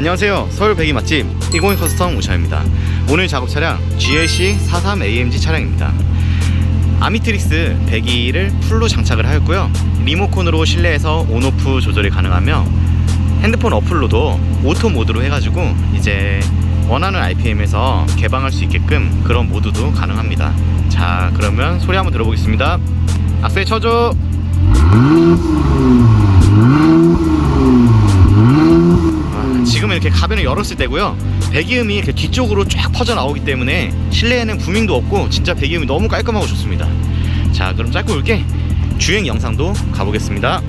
안녕하세요. 서울 배기 맛집 102 커스텀 우샤입니다. 오늘 작업 차량 GLC 43AMG 차량입니다. 아미트릭스 배기를 풀로 장착을 하였고요. 리모컨으로 실내에서 온오프 조절이 가능하며 핸드폰 어플로도 오토 모드로 해가지고 이제 원하는 RPM에서 개방할 수 있게끔 그런 모드도 가능합니다. 자 그러면 소리 한번 들어보겠습니다. 악셀 쳐줘 아, 지금 이렇게 가변을 열었을 때고요. 배기음이 이렇게 뒤쪽으로 쫙 퍼져 나오기 때문에 실내에는 부밍도 없고 진짜 배기음이 너무 깔끔하고 좋습니다. 자 그럼 짧고 굵게. 주행 영상도 가보겠습니다